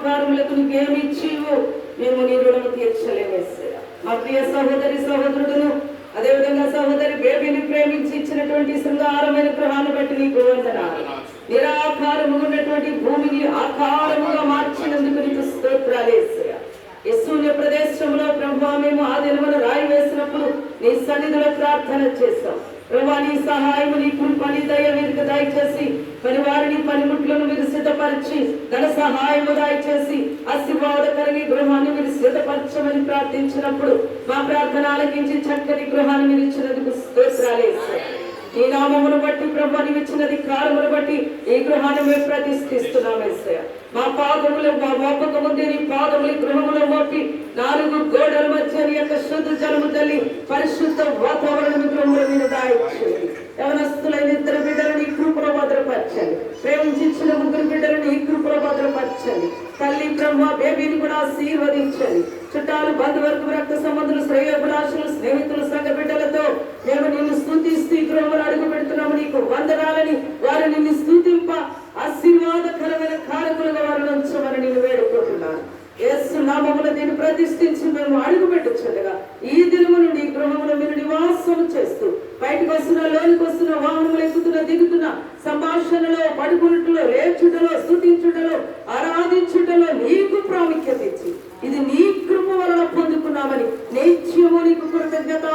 ఉపకారములకు నీకేమిచ్చివు? మేము నీ రుణము తీర్చలేమేసయ్య మా ప్రియ సహోదరి సహోదరుడును అదేవిధంగా సహోదరి బేబీని ప్రేమించి ఇచ్చినటువంటి శృంగారమైన గృహాన్ని బట్టి నీకు వందనాలు నిరాకారముగా ఉన్నటువంటి భూమిని ఆకారముగా మార్చినందుకు నీకు స్తోత్రాలేసయ్య ఈ శూన్య ప్రదేశంలో ప్రభు మేము ఆ దినమును రాయి వేసినప్పుడు నీ సన్నిధిలో ప్రార్థన చేస్తాం ప్రభా నీ సహాయము నీ కృపని దయ వీరికి దయచేసి పని వారిని పనిముట్లను మీరు సిద్ధపరిచి ధన సహాయము దయచేసి ఆశీర్వాద కలిగి గృహాన్ని మీరు సిద్ధపరచమని ప్రార్థించినప్పుడు మా ప్రార్థన ఆలకించి చక్కని గృహాన్ని మీరు ఇచ్చినందుకు ఈ నామమును బట్టి ప్రభు ఇచ్చినది కాలమును బట్టి ఈ గృహాన్ని మేము ప్రతిష్ఠిస్తున్నాం మా పాదములు మా మోపక ముందే నీ పాదములు గృహములు మోపి నాలుగు గోడల మధ్య నీ యొక్క శుద్ధ జలము తల్లి పరిశుద్ధ ప్రభు బేబీని కూడా ఆశీర్వదించండి. చుట్టాలు బంధువర్గ రక్త సంబంధులు శ్రేయోభిలాషులు స్నేహితులు సంఘ బిడ్డలతో మేము నిన్ను స్థుతిస్తూ ఈ గృహంలో అడుగు పెడుతున్నాము. నీకు వందనాలని వారు నిన్ను స్థుతింప ఆశీర్వాదకరమైన కారకులుగా వారు ఉంచమని నేను వేడుకుంటున్నాను. యేసు నామమున దీన్ని ప్రతిష్ఠించి మేము అడుగు పెట్టుచుండగా ఈ దినము నుండి ఈ గృహములో మీరు నివాసం చేస్తూ బయటకు వస్తున్న లోనికి వస్తున్న వాహనములు ఎక్కుతున్న దిగుతున్న సంభాషణలో పడుకుని నీకు కృతజ్ఞత